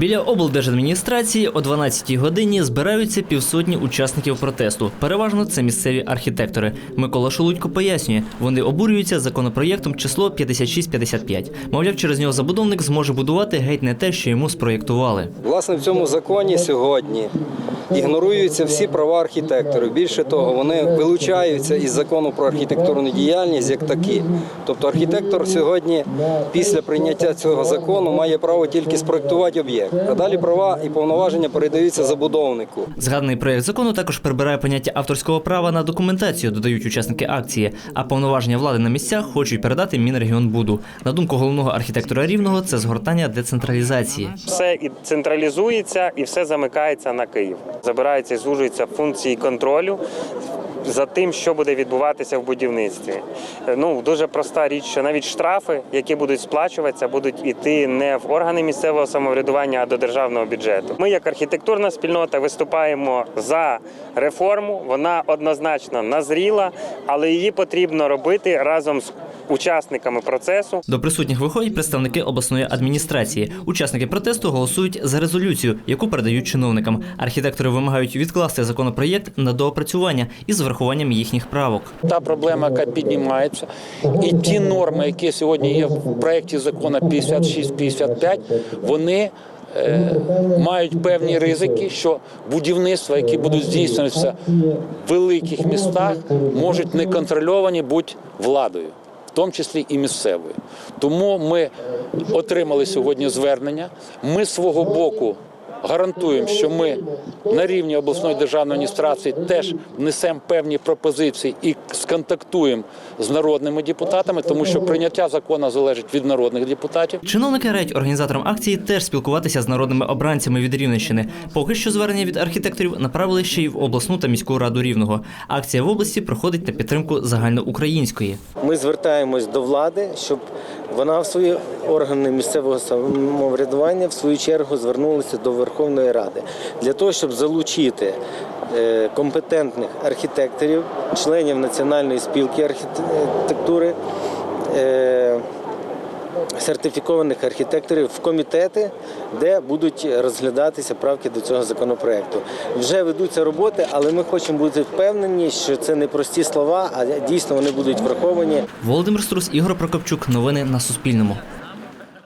Біля облдержадміністрації о 12-й годині збираються півсотні учасників протесту. Переважно це місцеві архітектори. Микола Шолудько пояснює, вони обурюються законопроєктом число 5655. Мовляв, через нього забудовник зможе будувати геть не те, що йому спроєктували. Власне, в цьому законі сьогодні ігноруються всі права архітекторів. Більше того, вони вилучаються із закону про архітектурну діяльність як такі. Тобто архітектор сьогодні, після прийняття цього закону, має право тільки спроектувати об'єкт. А далі права і повноваження передаються забудовнику. Згаданий проєкт закону також прибирає поняття авторського права на документацію, додають учасники акції. А повноваження влади на місцях хочуть передати Мінрегіонбуду. На думку головного архітектора рівного, це згортання децентралізації. все і централізується і все замикається на Київ. Забираються і звужуються функції контролю за тим, що буде відбуватися в будівництві. Е, Ну дуже проста річ, що навіть штрафи, які будуть сплачуватися, будуть іти не в органи місцевого самоврядування, а до державного бюджету. Ми, як архітектурна спільнота, виступаємо за реформу. Вона однозначно назріла, але її потрібно робити разом з учасниками процесу. До присутніх виходять представники обласної адміністрації. Учасники протесту голосують за резолюцію, яку передають чиновникам. Архітектори вимагають відкласти законопроєкт на доопрацювання із врахуванням їхніх правок. та проблема, яка піднімається, і ті норми, які сьогодні є в проєкті закону 56-55, вони е, мають певні ризики, що будівництва, які будуть здійснюватися в великих містах, можуть неконтрольовані бути владою. В тому числі і місцевої. Тому ми отримали сьогодні звернення. Ми свого боку гарантуємо, що ми на рівні обласної державної адміністрації теж внесемо певні пропозиції і сконтактуємо з народними депутатами, тому що прийняття закону залежить від народних депутатів. Чиновники радять організаторам акції теж спілкуватися з народними обранцями від Рівненщини. Поки що звернення від архітекторів направили ще й в обласну та міську раду Рівного. Акція в області проходить на підтримку загальноукраїнської. Ми звертаємось до влади, щоб вона в свої органи місцевого самоврядування в свою чергу звернулася до Верховної Ради для того, щоб залучити е, компетентних архітекторів, членів Національної спілки архітектури. Сертифікованих архітекторів в комітети, де будуть розглядатися правки до цього законопроекту. Вже ведуться роботи, але ми хочемо бути впевнені, що це не прості слова, а дійсно вони будуть враховані. Володимир Струс, Ігор Прокопчук. Новини на Суспільному.